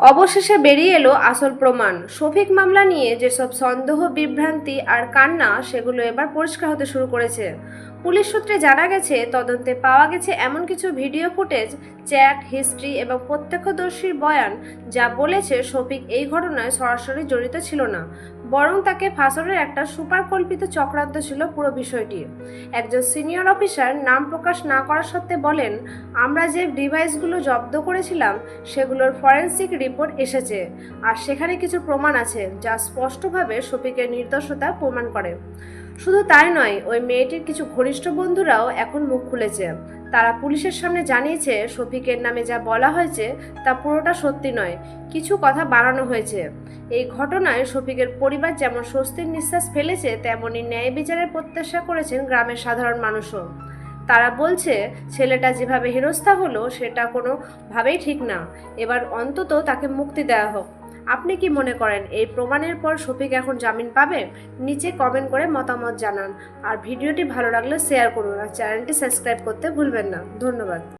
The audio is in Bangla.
অবশেষে বেরিয়ে এলো আসল প্রমাণ। শফিক মামলা নিয়ে যেসব সন্দেহ, বিভ্রান্তি আর কান্না, সেগুলো এবার পরিষ্কার হতে শুরু করেছে। পুলিশ সূত্রে জানা গেছে, তদন্তে পাওয়া গেছে এমন কিছু ভিডিও ফুটেজ, চ্যাট, হিস্ট্রি এবং প্রত্যক্ষদর্শীর বয়ান, যা বলেছে শফিক এই ঘটনায় সরাসরি জড়িত ছিল না। বরং তাকে ফাঁসরের একটা সুপারকল্পিত চক্রান্ত ছিল পুরো বিষয়টি। একজন সিনিয়র অফিসার নাম প্রকাশ না করা সত্ত্বে বলেন, আমরা যে ডিভাইসগুলো জব্দ করেছিলাম, সেগুলোর ফরেন্সিক রিপোর্ট এসেছে। আর সেখানে কিছু প্রমাণ আছে, যা স্পষ্টভাবে শফিকের নির্দোষতা প্রমাণ করে। শুধু তাই নয়, ওই মেয়েটির কিছু ঘনিষ্ঠ বন্ধুরাও এখন মুখ খুলেছে। তারা পুলিশের সামনে জানিয়েছে, শফিকের নামে যা বলা হয়েছে তা পুরোটা সত্যি নয়, কিছু কথা বাড়ানো হয়েছে। এই ঘটনায় শফিকের পরিবার যেমন স্বস্তির নিঃশ্বাস ফেলেছে তেমনই ন্যায় বিচারের প্রত্যাশা করেছেন গ্রামের সাধারণ মানুষও। তারা বলছে, ছেলেটা যেভাবে হেনস্থা হলো, সেটা কোনোভাবেই ঠিক না। এবার অন্তত তাকে মুক্তি দেওয়া হোক। আপনি কি মনে করেন এই প্রমাণের পর শফিক এখন জামিন পাবে? নিচে কমেন্ট করে মতামত জানান। আর ভিডিওটি ভালো লাগলে শেয়ার করুন। আর চ্যানেলটি সাবস্ক্রাইব করতে ভুলবেন না। ধন্যবাদ।